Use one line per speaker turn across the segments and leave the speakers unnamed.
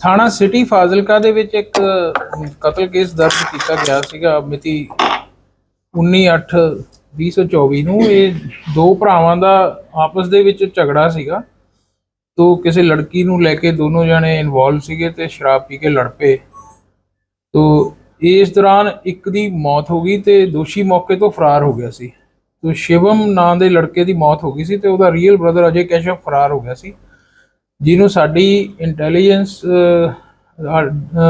ਥਾਣਾ ਸਿਟੀ ਫਾਜ਼ਿਲਕਾ ਦੇ ਵਿੱਚ ਇੱਕ ਕਤਲ ਕੇਸ ਦਰਜ ਕੀਤਾ ਗਿਆ ਸੀਗਾ ਮਿਤੀ 19/8/2024 ਨੂੰ। ਇਹ ਦੋ ਭਰਾਵਾਂ ਦਾ ਆਪਸ ਦੇ ਵਿੱਚ ਝਗੜਾ ਸੀਗਾ। ਤੋ ਕਿਸੇ ਲੜਕੀ ਨੂੰ ਲੈ ਕੇ ਦੋਨੋਂ ਜਣੇ ਇਨਵੋਲਵ ਸੀਗੇ ਤੇ ਸ਼ਰਾਬ ਪੀ ਕੇ ਲੜ ਪਏ। ਤੋ ਇਸ ਦੌਰਾਨ ਇੱਕ ਦੀ ਮੌਤ ਹੋ ਗਈ ਤੇ ਦੋਸ਼ੀ ਮੌਕੇ ਤੋਂ ਫਰਾਰ ਹੋ ਗਿਆ ਸੀ। ਤੋ ਸ਼ਿਵਮ ਨਾਂ ਦੇ ਲੜਕੇ ਦੀ ਮੌਤ ਹੋ ਗਈ ਸੀ ਤੇ ਉਹਦਾ ਰੀਅਲ ਬ੍ਰਦਰ ਅਜੇ ਕੈਸ਼ਵ ਫਰਾਰ ਹੋ ਗਿਆ ਸੀ। ਜਿਹਨੂੰ ਸਾਡੀ ਇੰਟੈਲੀਜੈਂਸ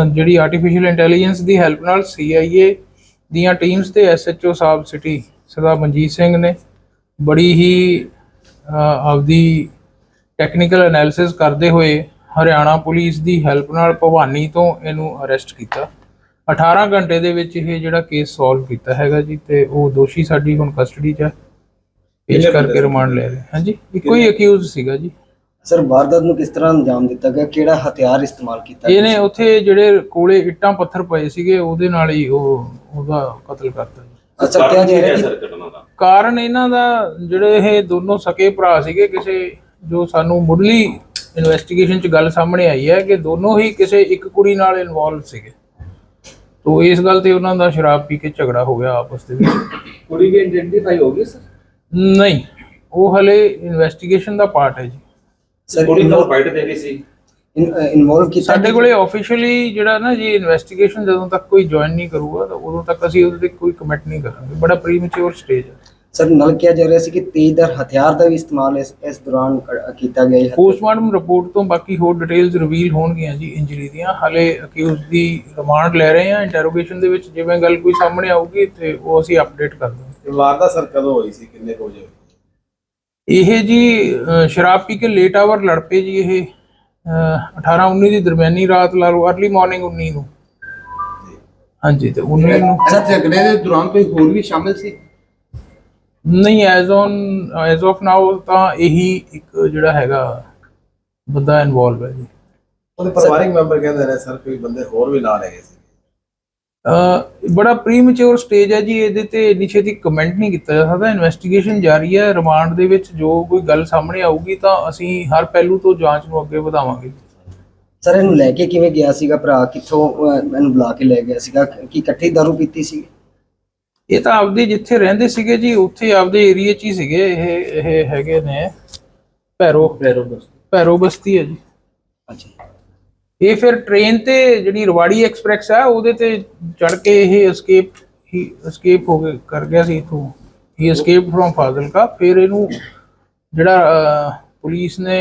ਜਿਹੜੀ ਆਰਟੀਫੀਸ਼ੀਅਲ ਇੰਟੈਲੀਜੈਂਸ ਦੀ ਹੈਲਪ ਨਾਲ CIA ਦੀਆਂ ਟੀਮਸ ਤੇ SHO ਸਾਹਿਬ ਸਿਟੀ ਸਰਦਾਰ ਮਨਜੀਤ ਸਿੰਘ ਨੇ ਬੜੀ ਹੀ ਆਪਦੀ ਟੈਕਨੀਕਲ ਐਨਾਲਿਸਿਸ ਕਰਦੇ ਹੋਏ ਹਰਿਆਣਾ ਪੁਲਿਸ ਦੀ ਹੈਲਪ ਨਾਲ ਭਵਾਨੀ ਤੋਂ ਇਹਨੂੰ ਅਰੈਸਟ ਕੀਤਾ। 18 ਘੰਟੇ ਦੇ ਵਿੱਚ ਇਹ ਜਿਹੜਾ ਕੇਸ ਸੋਲਵ ਕੀਤਾ ਹੈਗਾ ਜੀ ਤੇ ਉਹ ਦੋਸ਼ੀ ਸਾਡੀ ਹੁਣ ਕਸਟਡੀ 'ਚ ਹੈ ਪੇਸ਼ ਕਰਕੇ ਰਿਮਾਂਡ ਲੈ ਰਹੇ। ਹਾਂਜੀ ਇੱਕੋ ਹੀ ਅਕਿਊਜ਼ ਸੀਗਾ ਜੀ।
ਸਰ ਵਾਰਦਾਤ ਨੂੰ ਕਿਸ ਤਰ੍ਹਾਂ ਅੰਜਾਮ ਦਿੱਤਾ ਗਿਆ? ਕਿਹੜਾ ਹਥਿਆਰ ਇਸਤੇਮਾਲ ਕੀਤਾ ਗਿਆ?
ਇਹਨੇ ਉੱਥੇ ਜਿਹੜੇ ਕੋਲੇ ਇੱਟਾਂ ਪੱਥਰ ਪਏ ਸੀਗੇ ਉਹਦੇ ਨਾਲ ਹੀ ਉਹ ਉਹਦਾ ਕਤਲ ਕਰਤਾ
ਅੱਛਾ ਕਿਹਾ ਜਾ ਰਿਹਾ ਕਿ
ਸਰ ਘਟਨਾ ਦਾ?
ਕਾਰਨ ਇਹਨਾਂ ਦਾ ਜਿਹੜੇ ਇਹ ਦੋਨੋਂ ਸਕੇ ਭਰਾ ਸੀਗੇ ਕਿਸੇ ਜੋ ਸਾਨੂੰ ਮੁੱਢਲੀ ਇਨਵੈਸਟੀਗੇਸ਼ਨ 'ਚ ਗੱਲ ਸਾਹਮਣੇ ਆਈ ਹੈ ਕਿ ਦੋਨੋਂ ਹੀ ਕਿਸੇ ਇੱਕ ਕੁੜੀ ਨਾਲ ਇਨਵੋਲਵ ਸੀਗੇ। ਤੋ ਇਸ ਗੱਲ ਤੇ ਉਹਨਾਂ ਦਾ ਸ਼ਰਾਬ ਪੀ ਕੇ ਝਗੜਾ ਹੋ ਗਿਆ ਆਪਸ ਦੇ ਵਿੱਚ।
ਕੁੜੀ ਦੀ ਆਇਡੈਂਟੀਫਾਈ ਹੋ ਗਈ ਸਰ?
ਨਹੀਂ ਉਹ ਹਲੇ ਇਨਵੈਸਟੀਗੇਸ਼ਨ ਦਾ ਪਾਰਟ ਹੈ ਜੀ।
ਸਰ
ਕੁੜੀ ਤਾਂ ਫਾਈਟ ਦੇ ਰਹੀ ਸੀ।
ਇਨਵੋਲਵ ਕੀਤਾ
ਸਾਡੇ ਕੋਲੇ ਆਫੀਸ਼ੀਅਲੀ ਜਿਹੜਾ ਨਾ ਜੀ ਇਨਵੈਸਟੀਗੇਸ਼ਨ ਜਦੋਂ ਤੱਕ ਕੋਈ ਜੁਆਇਨ ਨਹੀਂ ਕਰੂਗਾ ਤਾਂ ਉਦੋਂ ਤੱਕ ਅਸੀਂ ਉਹਦੇ ਤੇ ਕੋਈ ਕਮੈਂਟ ਨਹੀਂ ਕਰਾਂਗੇ। ਬੜਾ ਪ੍ਰੀਮੈਚੁਰ ਸਟੇਜ ਹੈ।
ਸਰ ਨਾਲ ਕਿਹਾ ਜਾ ਰਿਹਾ ਸੀ ਕਿ ਤੇਜ਼ਦਰ ਹਥਿਆਰ ਦਾ ਵੀ ਇਸਤੇਮਾਲ ਇਸ ਇਸ ਦੌਰਾਨ ਕੀਤਾ ਗਿਆ ਹੈ।
ਪੋਸਟਮਾਰਟਮ ਰਿਪੋਰਟ ਤੋਂ ਬਾਕੀ ਹੋਰ ਡਿਟੇਲਸ ਰਿਵੀਲ ਹੋਣਗੀਆਂ ਜੀ ਇੰਜਰੀ ਦੀਆਂ। ਹਲੇ ਅਕਿਊਜ਼ ਦੀ ਰਿਮਾਂਡ ਲੈ ਰਹੇ ਹਾਂ। ਇੰਟਰੋਗੇਸ਼ਨ ਦੇ ਵਿੱਚ ਜਿਵੇਂ ਗੱਲ ਕੋਈ ਸਾਹਮਣੇ ਆਊਗੀ ਤੇ ਉਹ ਅਸੀਂ ਅਪਡੇਟ ਕਰ ਦਾਂਗੇ
ਵਾਰਦਾਤ ਸਰ ਕਦੋਂ ਹੋਈ ਸੀ? ਕਿੰਨੇ ਵਜੇ
ਇਹ ਜੀ ਸ਼ਰਾਬ ਪੀ ਕੇ ਲੇਟ ਆਵਰ ਲੜ ਪਏ ਜੀ ਇਹ 18 19 ਦੀ ਦਰਮਿਆਨੀ ਰਾਤ ਲਾ ਲਓ अर्ਲੀ ਮਾਰਨਿੰਗ 19 ਨੂੰ। ਹਾਂਜੀ ਤੇ 19 ਨੂੰ
ਸਰ ਝਗੜੇ ਦੇ ਦੌਰਾਨ ਕੋਈ ਹੋਰ ਵੀ ਸ਼ਾਮਿਲ ਸੀ?
ਨਹੀਂ as on as of now ਤਾਂ ਇਹੀ ਇੱਕ ਜਿਹੜਾ ਹੈਗਾ ਬੰਦਾ ਇਨਵੋਲਵ ਹੈ ਜੀ।
ਉਹਦੇ ਪਰਿਵਾਰਿਕ ਮੈਂਬਰ ਕਹਿੰਦੇ ਨੇ ਸਰ ਕੋਈ ਬੰਦੇ ਹੋਰ ਵੀ ਨਾਲ ਹੈਗੇ ਸੀ।
ਬੜਾ ਪ੍ਰੀਮੈਚੁਰ ਸਟੇਜ ਹੈ ਜੀ ਇਹਦੇ ਤੇ ਇੰਨੀ ਛੇਤੀ ਕਮੈਂਟ ਨਹੀਂ ਕੀਤਾ ਜਾ ਸਕਦਾ। ਇਨਵੈਸਟੀਗੇਸ਼ਨ ਜਾਰੀ ਹੈ। ਰਿਮਾਂਡ ਦੇ ਵਿੱਚ ਜੋ ਕੋਈ ਗੱਲ ਸਾਹਮਣੇ ਆਊਗੀ ਤਾਂ ਅਸੀਂ ਹਰ ਪਹਿਲੂ ਤੋਂ ਜਾਂਚ ਨੂੰ ਅੱਗੇ ਵਧਾਵਾਂਗੇ।
ਸਰ ਇਹਨੂੰ ਲੈ ਕੇ ਕਿਵੇਂ ਗਿਆ ਸੀਗਾ ਭਰਾ? ਕਿੱਥੋਂ ਇਹਨੂੰ ਬੁਲਾ ਕੇ ਲੈ ਗਿਆ ਸੀਗਾ? ਕਿ ਇਕੱਠੀ ਦਾਰੂ ਪੀਤੀ ਸੀ?
ਇਹ ਤਾਂ ਆਪਦੇ ਜਿੱਥੇ ਰਹਿੰਦੇ ਸੀਗੇ ਜੀ ਉੱਥੇ ਆਪਦੇ ਏਰੀਆ 'ਚ ਹੀ ਸੀਗੇ। ਇਹ ਇਹ ਹੈਗੇ ਨੇ ਭੈਰੋ ਭੈਰੋ ਬਸਤੀ। ਹੈ ਜੀ।
ਅੱਛਾ
ਇਹ ਫਿਰ ਟ੍ਰੇਨ ਤੇ ਜਿਹੜੀ ਰਵਾੜੀ ਐਕਸਪ੍ਰੈਸ ਹੈ ਉਹਦੇ ਤੇ ਚੜ ਕੇ ਇਹ ਐਸਕੇਪ ਹੀ ਐਸਕੇਪ ਹੋ ਕੇ ਕਰ ਗਿਆ ਸੀ ਇਥੋਂ। ਹੀ ਐਸਕੇਪ ਫਰੋਮ ਫਾਜ਼ਿਲਕਾ ਫਿਰ ਇਹਨੂੰ ਜਿਹੜਾ ਪੁਲਿਸ ਨੇ